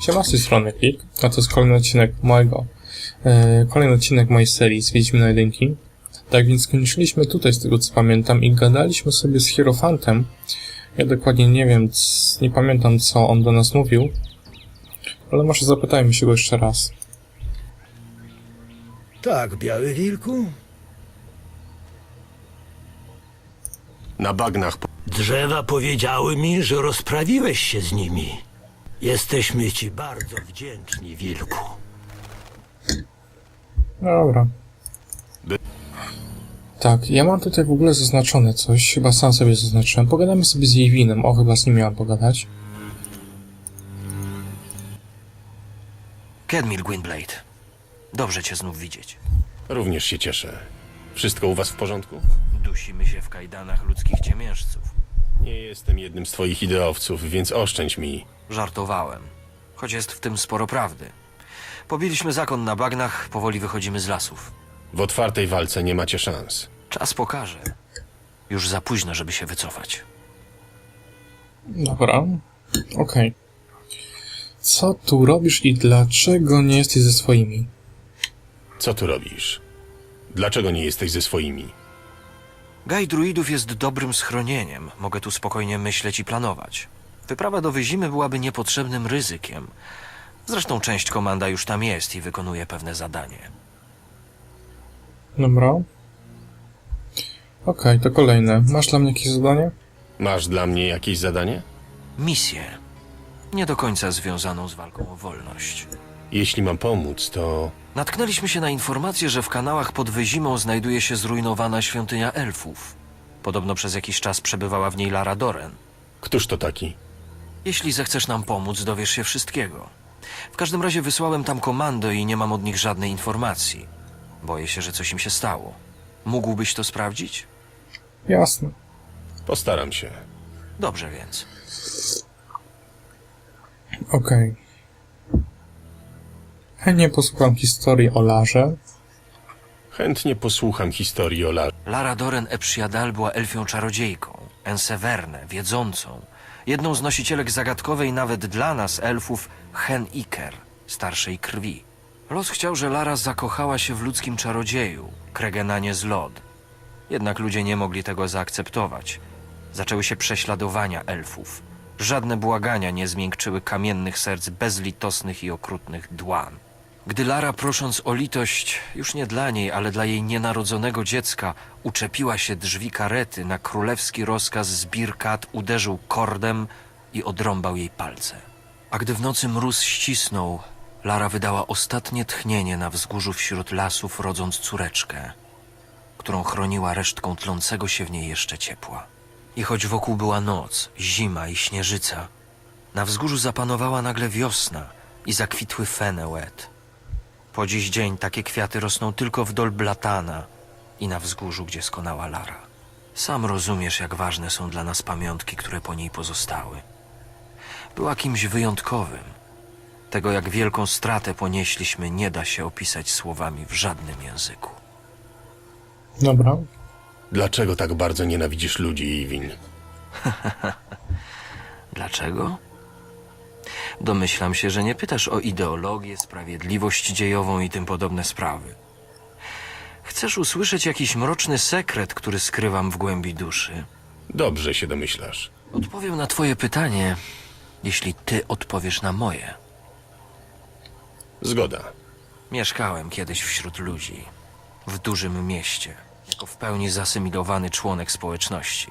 Siema, z tej strony Klik, a to jest kolejny odcinek mojego, e, kolejny odcinek mojej serii z Wiedźmina jedynki. Tak więc skończyliśmy tutaj, z tego co pamiętam, i gadaliśmy sobie z Hierofantem. Ja dokładnie nie wiem, c- nie pamiętam co on do nas mówił, ale może zapytajmy się go jeszcze raz. Tak, biały wilku? Na bagnach. Drzewa powiedziały mi, że rozprawiłeś się z nimi. Jesteśmy ci bardzo wdzięczni, wilku. Dobra. Tak, ja mam tutaj w ogóle zaznaczone coś, chyba sam sobie zaznaczyłem. Pogadamy sobie z Jewinem, o chyba z nim miałem pogadać. Kedmil Gwynblade. Dobrze cię znów widzieć. Również się cieszę. Wszystko u was w porządku? Dusimy się w kajdanach ludzkich ciemiężców. Nie jestem jednym z twoich ideowców, więc oszczędź mi. Żartowałem. Choć jest w tym sporo prawdy. Pobiliśmy zakon na bagnach, powoli wychodzimy z lasów. W otwartej walce nie macie szans. Czas pokaże. Już za późno, żeby się wycofać. Dobra, okej. Co tu robisz i dlaczego nie jesteś ze swoimi? Co tu robisz? Dlaczego nie jesteś ze swoimi? Gaj druidów jest dobrym schronieniem. Mogę tu spokojnie myśleć i planować. Wyprawa do Wyzimy byłaby niepotrzebnym ryzykiem. Zresztą część komanda już tam jest i wykonuje pewne zadanie. Dobra. Okej, to kolejne. Masz dla mnie jakieś zadanie? Masz dla mnie jakieś zadanie? Misję. Nie do końca związaną z walką o wolność. Jeśli mam pomóc, to... Natknęliśmy się na informację, że w kanałach pod Wyzimą znajduje się zrujnowana świątynia elfów. Podobno przez jakiś czas przebywała w niej Lara Doren. Któż to taki? Jeśli zechcesz nam pomóc, dowiesz się wszystkiego. W każdym razie wysłałem tam komando i nie mam od nich żadnej informacji. Boję się, że coś im się stało. Mógłbyś to sprawdzić? Jasne. Postaram się. Dobrze więc. Okej. Chętnie posłucham historii o Larze. Chętnie posłucham historii o Larze. Lara Doren Epsiadal była elfią czarodziejką, Enseverne, wiedzącą, jedną z nosicielek zagadkowej nawet dla nas elfów Hen Iker, starszej krwi. Los chciał, że Lara zakochała się w ludzkim czarodzieju, Kregenanie z Lod. Jednak ludzie nie mogli tego zaakceptować. Zaczęły się prześladowania elfów. Żadne błagania nie zmiękczyły kamiennych serc bezlitosnych i okrutnych dłan. Gdy Lara, prosząc o litość, już nie dla niej, ale dla jej nienarodzonego dziecka, uczepiła się drzwi karety, na królewski rozkaz Zbirkat uderzył kordem i odrąbał jej palce. A gdy w nocy mróz ścisnął, Lara wydała ostatnie tchnienie na wzgórzu wśród lasów, rodząc córeczkę, którą chroniła resztką tlącego się w niej jeszcze ciepła. I choć wokół była noc, zima i śnieżyca, na wzgórzu zapanowała nagle wiosna i zakwitły fene łet. Po dziś dzień takie kwiaty rosną tylko w dol Blatana i na wzgórzu, gdzie skonała Lara. Sam rozumiesz, jak ważne są dla nas pamiątki, które po niej pozostały. Była kimś wyjątkowym. Tego, jak wielką stratę ponieśliśmy, nie da się opisać słowami w żadnym języku. Dobra. Dlaczego tak bardzo nienawidzisz ludzi, Iwin? Dlaczego? Domyślam się, że nie pytasz o ideologię, sprawiedliwość dziejową i tym podobne sprawy. Chcesz usłyszeć jakiś mroczny sekret, który skrywam w głębi duszy? Dobrze się domyślasz. Odpowiem na twoje pytanie, jeśli ty odpowiesz na moje. Zgoda. Mieszkałem kiedyś wśród ludzi, w dużym mieście, jako w pełni zasymilowany członek społeczności.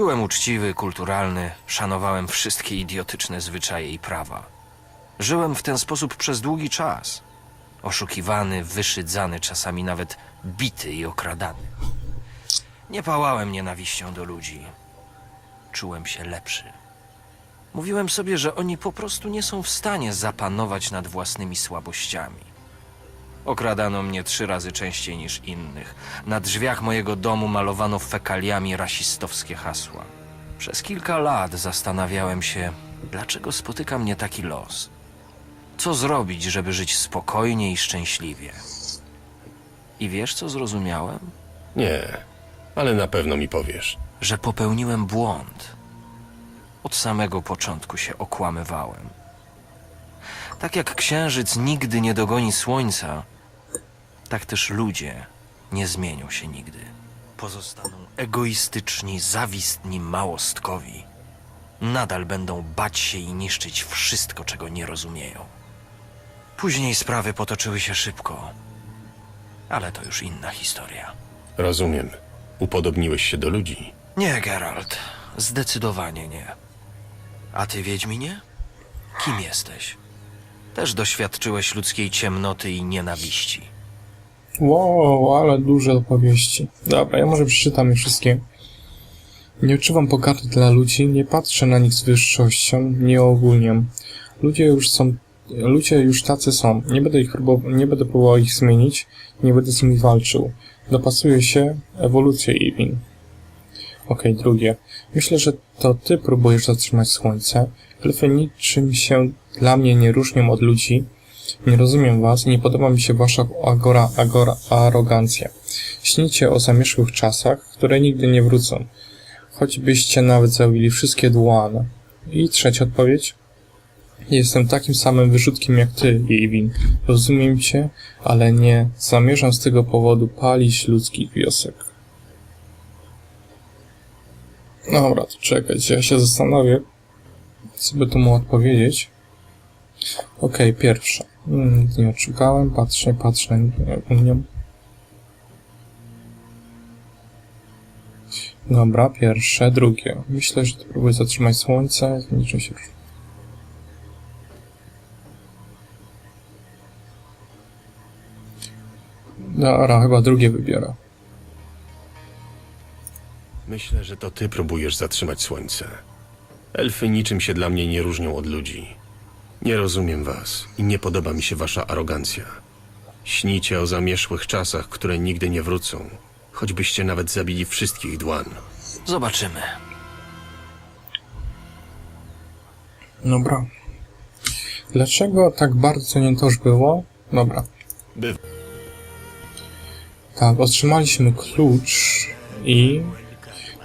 Byłem uczciwy, kulturalny, szanowałem wszystkie idiotyczne zwyczaje i prawa. Żyłem w ten sposób przez długi czas. Oszukiwany, wyszydzany, czasami nawet bity i okradany. Nie pałałem nienawiścią do ludzi. Czułem się lepszy. Mówiłem sobie, że oni po prostu nie są w stanie zapanować nad własnymi słabościami. Okradano mnie trzy razy częściej niż innych. Na drzwiach mojego domu malowano fekaliami rasistowskie hasła. Przez kilka lat zastanawiałem się, dlaczego spotyka mnie taki los. Co zrobić, żeby żyć spokojnie i szczęśliwie? I wiesz, co zrozumiałem? Nie, ale na pewno mi powiesz. Że popełniłem błąd. Od samego początku się okłamywałem. Tak jak księżyc nigdy nie dogoni słońca, tak też ludzie nie zmienią się nigdy. Pozostaną egoistyczni, zawistni małostkowi. Nadal będą bać się i niszczyć wszystko, czego nie rozumieją. Później sprawy potoczyły się szybko, ale to już inna historia. Rozumiem. Upodobniłeś się do ludzi. Nie, Geralt. Zdecydowanie nie. A ty, Wiedźminie? Kim jesteś? Też doświadczyłeś ludzkiej ciemnoty i nienawiści. Wow, ale duże opowieści. Dobra, ja może przeczytam je wszystkie. Nie odczuwam pogardy dla ludzi, nie patrzę na nich z wyższością, nie ogólniam. Ludzie już są, ludzie już tacy są. Nie będę ich próbował, nie będę próbował ich zmienić, nie będę z nimi walczył. Dopasuję się, ewolucję Ewin. Okej, drugie. Myślę, że to ty próbujesz zatrzymać słońce. Elfy niczym się dla mnie nie różnią od ludzi. Nie rozumiem was i nie podoba mi się wasza agora, agora, arogancja. Śnicie o zamierzchłych czasach, które nigdy nie wrócą. Choćbyście nawet zabili wszystkie dłane. I trzecia odpowiedź. Jestem takim samym wyrzutkiem jak ty, Ewin. Rozumiem cię, ale nie zamierzam z tego powodu palić ludzkich wiosek. Dobra, to czekać, ja się zastanowię, co by tu mu odpowiedzieć. Okej, pierwsze. Mm, nie odszukałem, patrzę, patrzę, nie, nie. Dobra, pierwsze, drugie. Myślę, że to próbuję zatrzymać słońce, niczym się różni. Dobra, chyba drugie wybiorę. Myślę, że to ty próbujesz zatrzymać słońce. Elfy niczym się dla mnie nie różnią od ludzi. Nie rozumiem was i nie podoba mi się wasza arogancja. Śnicie o zamierzchłych czasach, które nigdy nie wrócą, choćbyście nawet zabili wszystkich dłan. Zobaczymy. Dobra. Dlaczego tak bardzo nie to już było? Dobra. By... Tak, otrzymaliśmy klucz i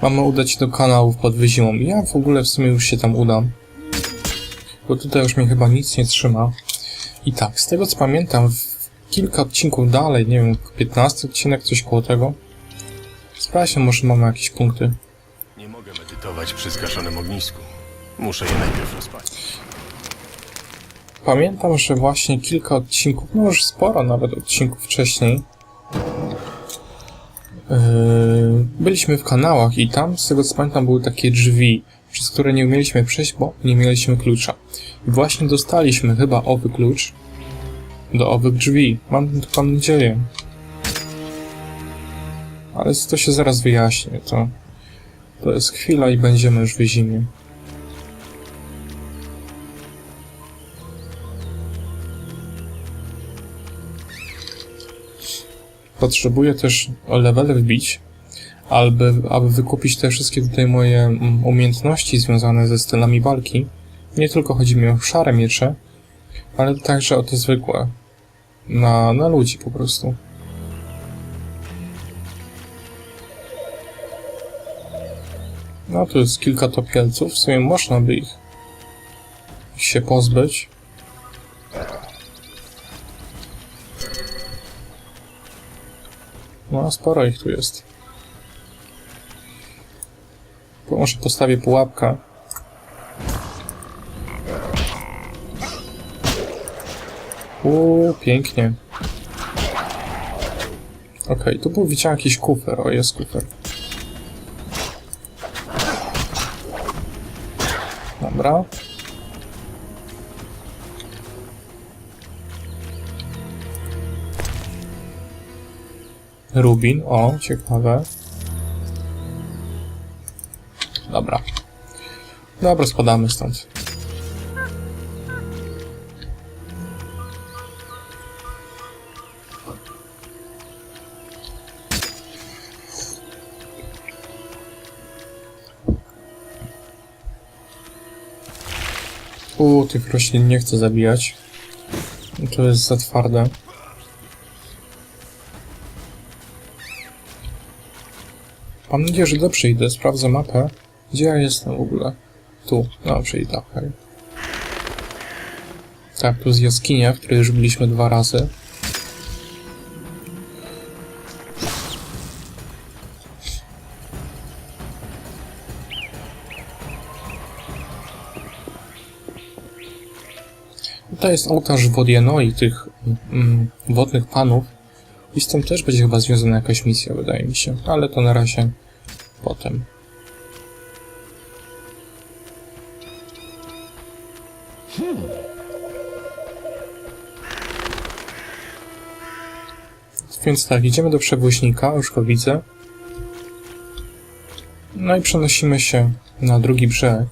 mamy udać się do kanałów pod Wyzimą. Ja w ogóle w sumie już się tam udam. Bo tutaj już mnie chyba nic nie trzyma. I tak, z tego co pamiętam, w kilka odcinków dalej, nie wiem, 15 odcinek, coś koło tego. Sprawdźmy, może mamy jakieś punkty. Nie mogę medytować przy zgaszonym ognisku. Muszę je najpierw rozpalić. Pamiętam, że właśnie kilka odcinków, no już sporo nawet odcinków wcześniej, yy, byliśmy w kanałach i tam, z tego co pamiętam, były takie drzwi, przez które nie umieliśmy przejść, bo nie mieliśmy klucza. I właśnie dostaliśmy chyba owy klucz do owych drzwi. Mam taką nadzieję. Ale to się zaraz wyjaśni. To, to jest chwila i będziemy już w zimie. Potrzebuję też levele wbić, aby, aby wykupić te wszystkie tutaj moje mm, umiejętności związane ze stylami walki. Nie tylko chodzi mi o szare miecze, ale także o te zwykłe. Na, na ludzi po prostu. No tu jest kilka topielców, w sumie można by ich ich się pozbyć. No, sporo ich tu jest. Może postawię pułapkę. Uuu, pięknie. Okej, tu był widziałem jakiś kufer. O, jest kufer. Dobra. Rubin, o, ciekawe. Dobra, spadamy stąd. U, tych roślin nie chcę zabijać. To jest za twarde. Mam nadzieję, że dobrze idę. Sprawdzę mapę. Gdzie ja jestem w ogóle? Tu. Dobrze idę, okej. Tak, plus jaskinia, w której już byliśmy dwa razy. To jest ołtarz Wodiano i tych mm, wodnych panów. I z tym też będzie chyba związana jakaś misja, wydaje mi się. Ale to na razie potem. Więc tak, idziemy do przewoźnika, już go widzę. No i przenosimy się na drugi brzeg.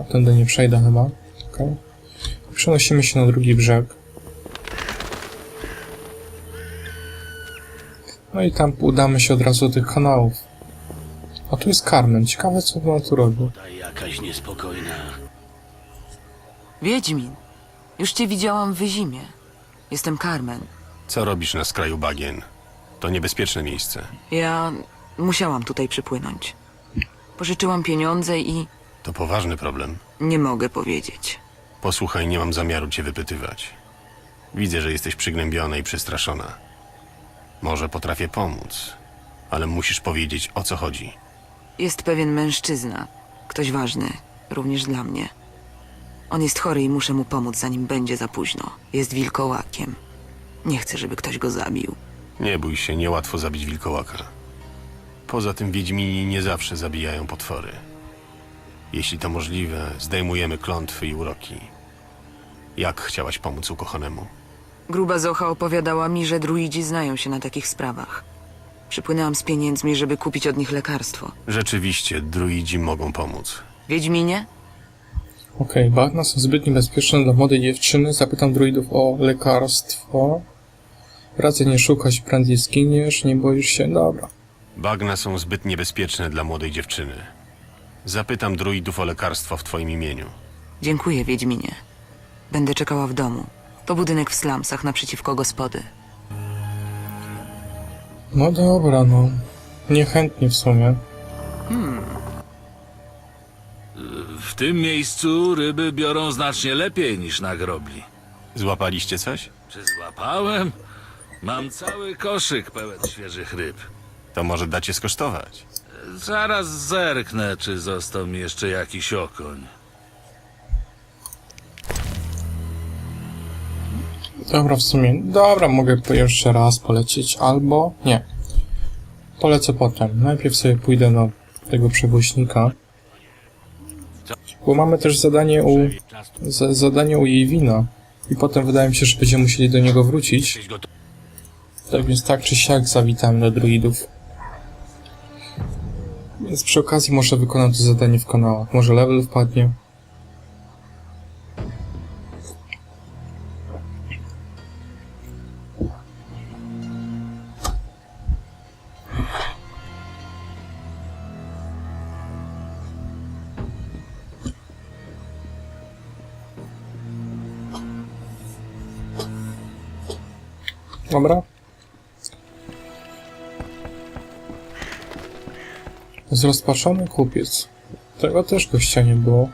A tędy nie przejdę chyba. Okay. Przenosimy się na drugi brzeg. No i tam udamy się od razu do tych kanałów. A tu jest Carmen. Ciekawe co ona tu robi. Jakaś niespokojna. Wiedźmin. Już cię widziałam w Wyzimie. Jestem Carmen. Co robisz na skraju bagien? To niebezpieczne miejsce. Ja musiałam tutaj przypłynąć. Pożyczyłam pieniądze i To poważny problem. nie mogę powiedzieć. Posłuchaj, nie mam zamiaru cię wypytywać. Widzę, że jesteś przygnębiona i przestraszona. Może potrafię pomóc, ale musisz powiedzieć, o co chodzi. Jest pewien mężczyzna. Ktoś ważny. Również dla mnie. On jest chory i muszę mu pomóc, zanim będzie za późno. Jest wilkołakiem. Nie chcę, żeby ktoś go zabił. Nie bój się, niełatwo zabić wilkołaka. Poza tym wiedźmini nie zawsze zabijają potwory. Jeśli to możliwe, zdejmujemy klątwy i uroki. Jak chciałaś pomóc ukochanemu? Gruba Zocha opowiadała mi, że druidzi znają się na takich sprawach. Przypłynęłam z pieniędzmi, żeby kupić od nich lekarstwo. Rzeczywiście, druidzi mogą pomóc. Wiedźminie? Okej, bagna są zbyt niebezpieczne dla młodej dziewczyny. Zapytam druidów o lekarstwo. Radzę nie szukać, prędzej zginiesz, nie boisz się. Dobra. Bagna są zbyt niebezpieczne dla młodej dziewczyny. Zapytam druidów o lekarstwo w twoim imieniu. Dziękuję, Wiedźminie. Będę czekała w domu. To budynek w slumsach naprzeciwko gospody. No dobra, no. Niechętnie w sumie. W tym miejscu ryby biorą znacznie lepiej niż na grobli. Złapaliście coś? Czy złapałem? Mam cały koszyk pełen świeżych ryb. To może dacie skosztować. Zaraz zerknę, czy został mi jeszcze jakiś okoń. Dobra, w sumie. Dobra, mogę po jeszcze raz polecieć, albo nie. Polecę potem. Najpierw sobie pójdę do tego przewoźnika. Bo mamy też zadanie u. za- zadanie u jej wina. I potem wydaje mi się, że będziemy musieli do niego wrócić. Tak więc tak czy siak zawitamy do druidów. Więc przy okazji może wykonam to zadanie w kanałach. Może level wpadnie. Dobra. Zrozpaczony kupiec. Tego też gościa nie było.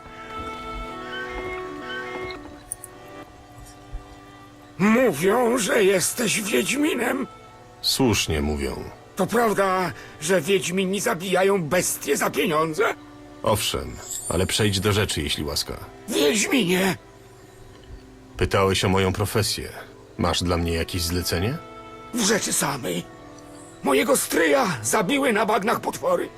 Mówią, że jesteś Wiedźminem. Słusznie mówią. To prawda, że Wiedźmini zabijają bestie za pieniądze? Owszem, ale przejdź do rzeczy, jeśli łaska. Wiedźminie! Pytałeś o moją profesję. Masz dla mnie jakieś zlecenie? W rzeczy samej. Mojego stryja zabiły na bagnach potwory.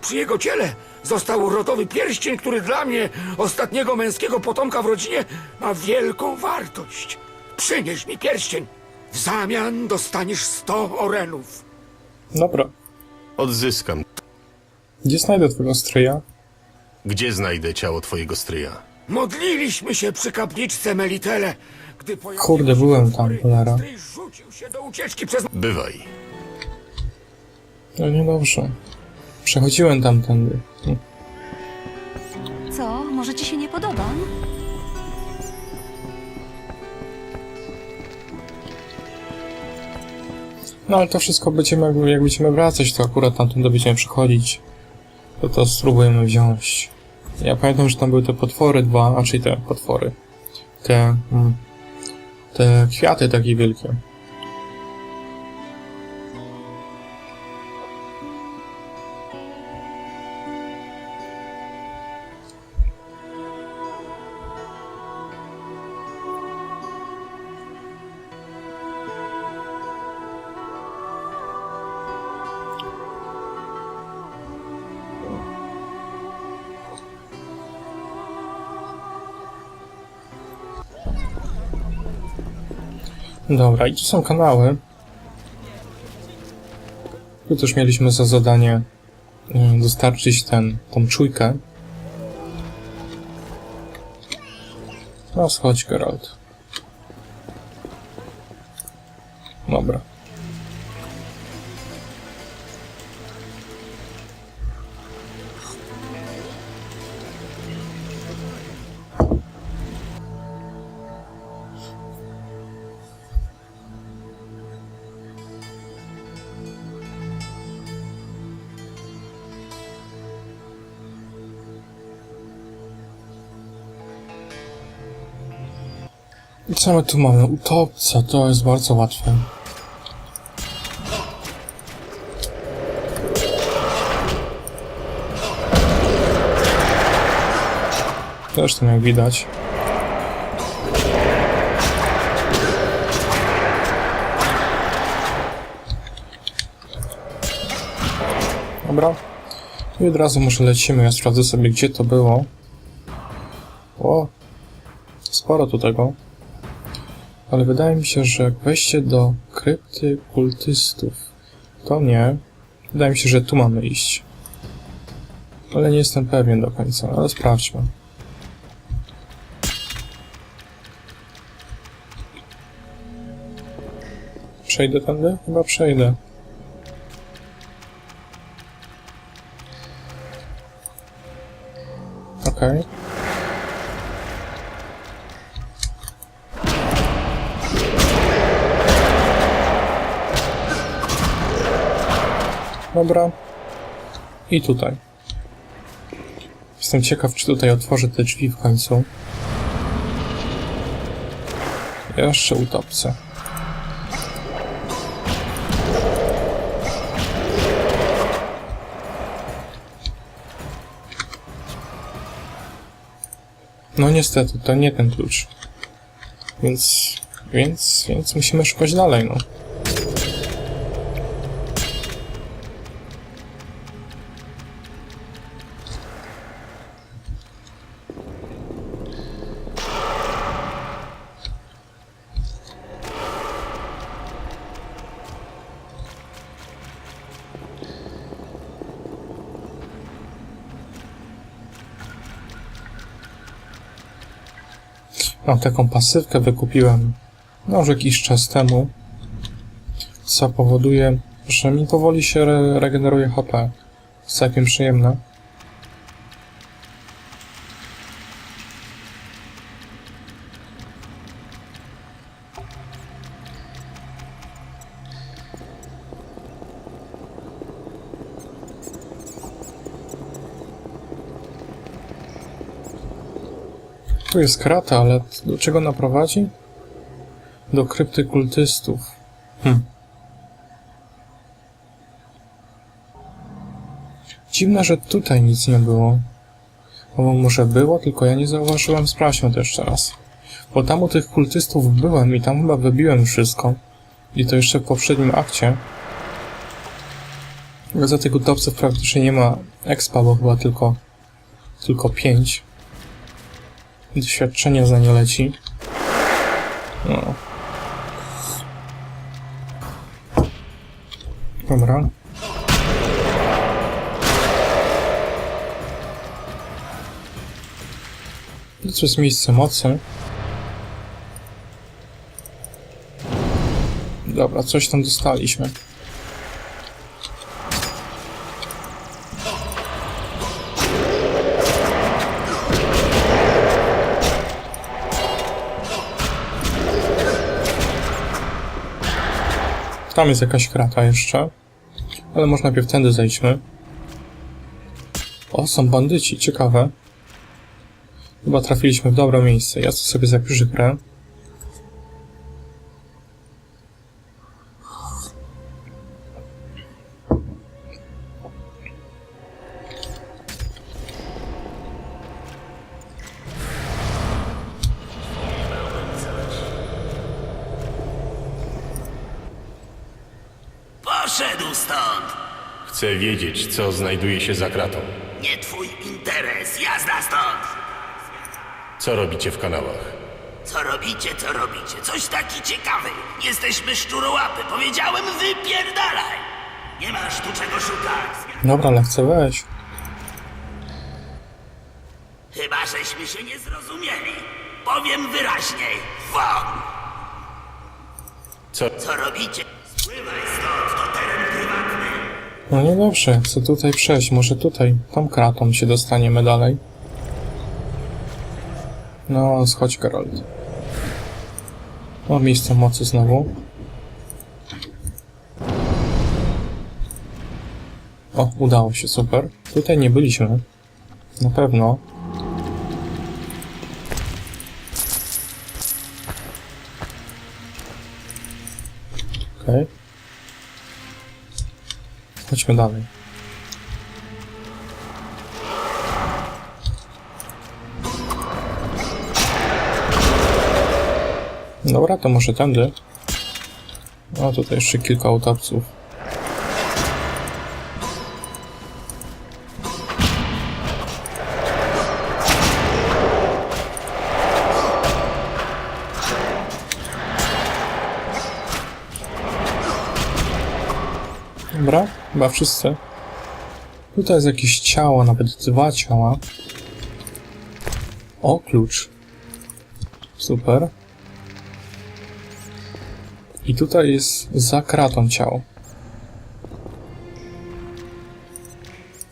Przy jego ciele został rodowy pierścień, który dla mnie, ostatniego męskiego potomka w rodzinie, ma wielką wartość. Przynieś mi pierścień. W zamian dostaniesz sto orenów. Dobra. Odzyskam. Gdzie znajdę twojego stryja? Gdzie znajdę ciało twojego stryja? Modliliśmy się przy kapliczce Melitele, gdy pojawiły Kurde, się byłem potwory, tam, cholera. Stryj rzucił się do ucieczki przez Bywaj. No niedobrze. Przechodziłem tamtędy. Co? Może ci się nie podoba? No ale to wszystko będziemy, jak- będziemy wracać, to akurat tamtędy będziemy przechodzić. To to spróbujemy wziąć. Ja pamiętam, że tam były te potwory dwa, a czyli te potwory. te, mm, te kwiaty takie wielkie. Dobra, i tu są kanały. Tu też mieliśmy za zadanie y, dostarczyć ten, tą czujkę. No, schodź, Geralt. Dobra. I co my tu mamy? Utopca, to jest bardzo łatwe. Zresztą jak widać. Dobra. I od razu może lecimy. Ja sprawdzę sobie gdzie to było. O, sporo tu tego. Ale wydaje mi się, że wejście do krypty kultystów to nie. Wydaje mi się, że tu mamy iść. Ale nie jestem pewien do końca, ale sprawdźmy. Przejdę tędy? Chyba przejdę. Okej. Dobra. I tutaj. Jestem ciekaw, czy tutaj otworzę te drzwi w końcu. Jeszcze utopcę. No niestety, to nie ten klucz. Więc, więc, więc musimy szukać dalej, no. Taką pasywkę, wykupiłem no jakiś czas temu, co powoduje, że mi powoli się re regeneruje HP. Jest całkiem przyjemne. Jest krata, ale do czego ona prowadzi? Do krypty kultystów. Hm. Dziwne, że tutaj nic nie było. Albo może było, tylko ja nie zauważyłem. Sprawdźmy to jeszcze raz. Bo tam u tych kultystów byłem i tam chyba wybiłem wszystko. I to jeszcze w poprzednim akcie. Za tych utopców praktycznie nie ma expa, bo chyba tylko tylko pięć doświadczenie za nie leci. No. Dobra. To jest miejsce mocy. Dobra, coś tam dostaliśmy. Tam jest jakaś krata jeszcze. Ale może najpierw tędy zejdźmy. O, są bandyci, ciekawe. Chyba trafiliśmy w dobre miejsce. Ja sobie zapiszę grę. Co znajduje się za kratą. Nie twój interes, jazda stąd! Co robicie w kanałach? Co robicie, co robicie? Coś taki ciekawy. Jesteśmy szczurołapy. Powiedziałem, wypierdalaj! Nie masz tu czego szukać. Dobra, ale chcę wejść. Chyba, żeśmy się nie zrozumieli. Powiem wyraźniej. Won! Co? Co robicie? Spływaj stąd, to. No niedobrze, chcę tutaj przejść. Może tutaj, tą kratą się dostaniemy dalej. No, schodź Geralt. O, miejsce mocy znowu. O, udało się, super. Tutaj nie byliśmy. Na pewno. Okej. Chodźmy dalej. Dobra, to może tędy. O, tutaj jeszcze kilka utopców. Chyba wszyscy. Tutaj jest jakieś ciało, nawet dwa ciała. O, klucz. Super. I tutaj jest za kratą ciało.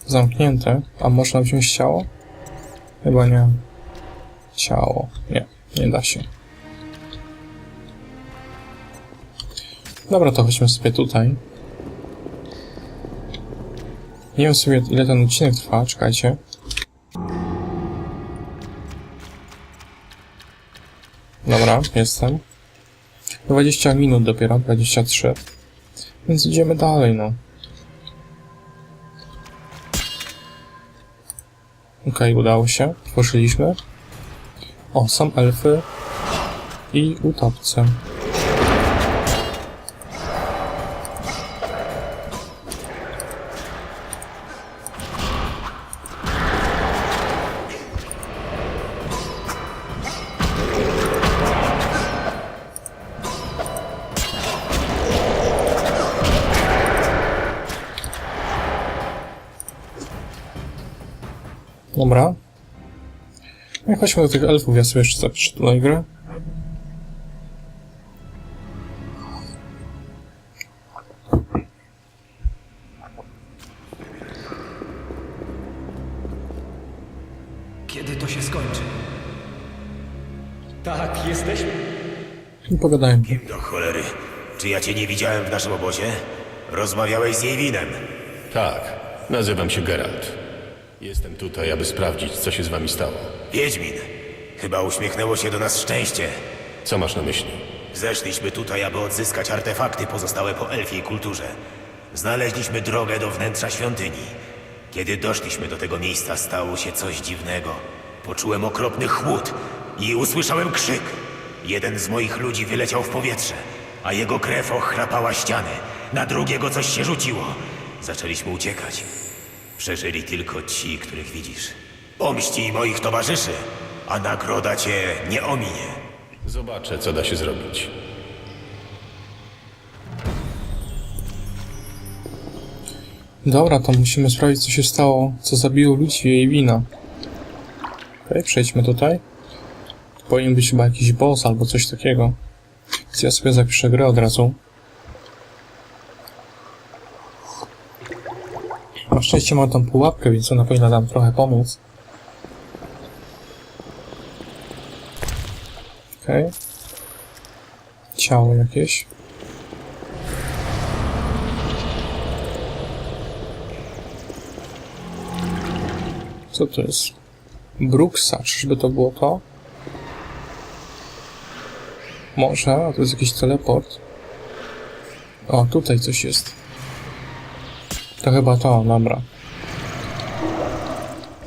Zamknięte. A można wziąć ciało? Chyba nie. Ciało. Nie, nie da się. Dobra, to chodźmy sobie tutaj. Nie wiem sobie ile ten odcinek trwa, czekajcie. Dobra, jestem. 20 minut dopiero, 23. Więc idziemy dalej, no. Okej, udało się. Tworzyliśmy. O, są elfy. I utopce. Chodźmy do tych elfów, ja sobie jeszcze zapiszę tutaj grę. Kiedy to się skończy? Tak, jesteśmy. I pogadajmy. Do cholery. Czy ja cię nie widziałem w naszym obozie? Rozmawiałeś z Jejwinem. Tak, nazywam się Geralt. Jestem tutaj, aby sprawdzić, co się z wami stało. Wiedźmin. Chyba uśmiechnęło się do nas szczęście. Co masz na myśli? Zeszliśmy tutaj, aby odzyskać artefakty pozostałe po elfiej kulturze. Znaleźliśmy drogę do wnętrza świątyni. Kiedy doszliśmy do tego miejsca, stało się coś dziwnego. Poczułem okropny chłód i usłyszałem krzyk. Jeden z moich ludzi wyleciał w powietrze, a jego krew ochrapała ściany. Na drugiego coś się rzuciło. Zaczęliśmy uciekać. Przeżyli tylko ci, których widzisz. Pomści moich towarzyszy, a nagroda cię nie ominie. Zobaczę, co da się zrobić. Dobra, to musimy sprawdzić, co się stało, co zabiło ludzi i jej wina. Okej, przejdźmy tutaj. Tu powinien być chyba jakiś boss albo coś takiego. Więc ja sobie zapiszę grę od razu. Na szczęście mam tą pułapkę, więc ona powinna nam trochę pomóc. Okej. Ciało jakieś. Co to jest? Brooksa. Czyżby to było to? Może, a to jest jakiś teleport. O, tutaj coś jest. To chyba to, dobra.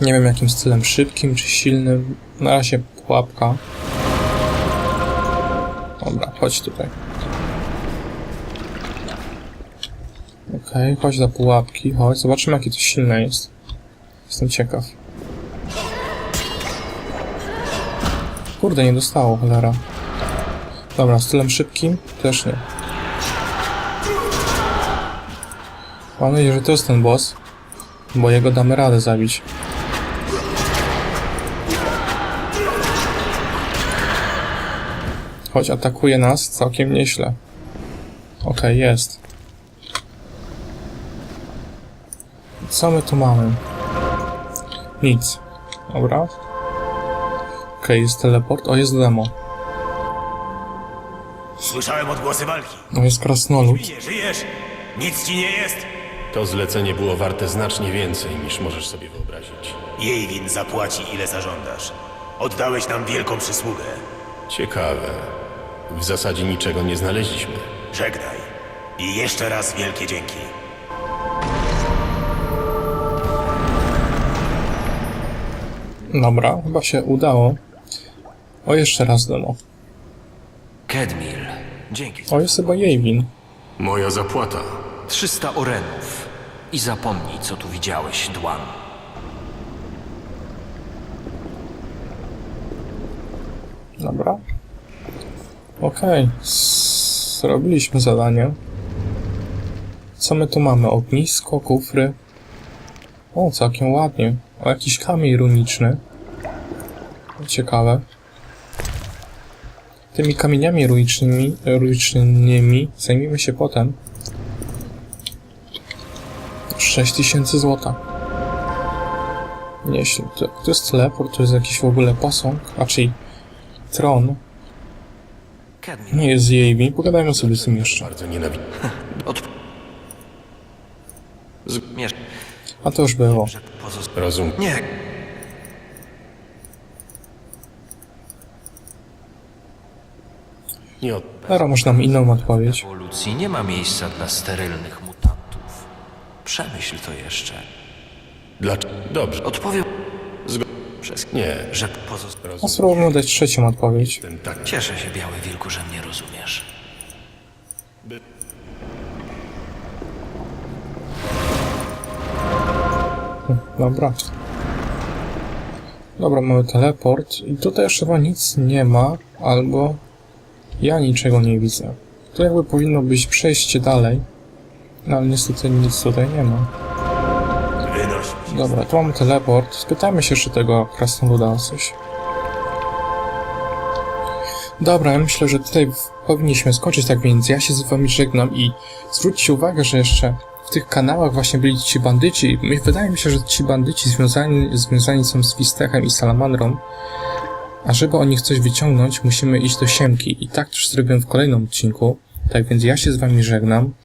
Nie wiem jakim stylem, szybkim czy silnym. Na razie pułapka. Chodź tutaj. Okej, chodź do pułapki, chodź. Zobaczymy jakie to silne jest. Jestem ciekaw. Kurde, nie dostało, cholera. Dobra, stylem szybkim? Też nie. Mam nadzieję, że to jest ten boss, bo jego damy radę zabić. Choć atakuje nas całkiem nieźle. Okej, jest. Co my tu mamy? Nic. Dobra. Okej, jest teleport. O, jest demo. Słyszałem odgłosy walki. O, jest krasnolud. Nie żyjesz? Nic ci nie jest? To zlecenie było warte znacznie więcej niż możesz sobie wyobrazić. Jej win zapłaci ile zażądasz. Oddałeś nam wielką przysługę. Ciekawe. W zasadzie niczego nie znaleźliśmy. Żegnaj. I jeszcze raz wielkie dzięki. Dobra, chyba się udało. O, jeszcze raz demo. Kedmil, dzięki. O, jest chyba Jejwin. Moja zapłata. 300 orenów. I zapomnij, co tu widziałeś, Dłan. Dobra. Okej. S- Zrobiliśmy zadanie. Co my tu mamy? Ognisko, kufry. O, całkiem ładnie. O, jakiś kamień runiczny. Ciekawe. Tymi kamieniami runicznymi, runicznymi zajmiemy się potem. 6000 złota. Nieźle. To, to jest teleport, to jest jakiś w ogóle posąg, a czyli tron. Nie jest jej Pogadajmy sobie z tym jeszcze. Bardzo nienawidzę. od... Zmierz, A to już było. Rozum. Nie, Nie od... Teraz masz nam inną odpowiedź. w ewolucji nie ma miejsca dla sterylnych mutantów. Przemyśl to jeszcze. Dlaczego? Dobrze. Odpowiem. Przez... Nie. że pozost... A spróbujmy dać trzecią odpowiedź. Ten tak. Cieszę się, Biały Wilku, że mnie rozumiesz. Dobra. Dobra, mamy teleport. I tutaj już chyba nic nie ma, albo ja niczego nie widzę. Tu jakby powinno być przejście dalej. No ale niestety nic tutaj nie ma. Dobra, tu mamy teleport. Spytajmy się jeszcze tego krasnoluda o coś. Dobra, myślę, że tutaj powinniśmy skończyć, tak więc ja się z wami żegnam i zwróćcie uwagę, że jeszcze w tych kanałach właśnie byli ci bandyci. Wydaje mi się, że ci bandyci związani, związani są z Wistechem i Salamandrą, a żeby o nich coś wyciągnąć, musimy iść do Siemki. I tak też zrobiłem w kolejnym odcinku, tak więc ja się z wami żegnam,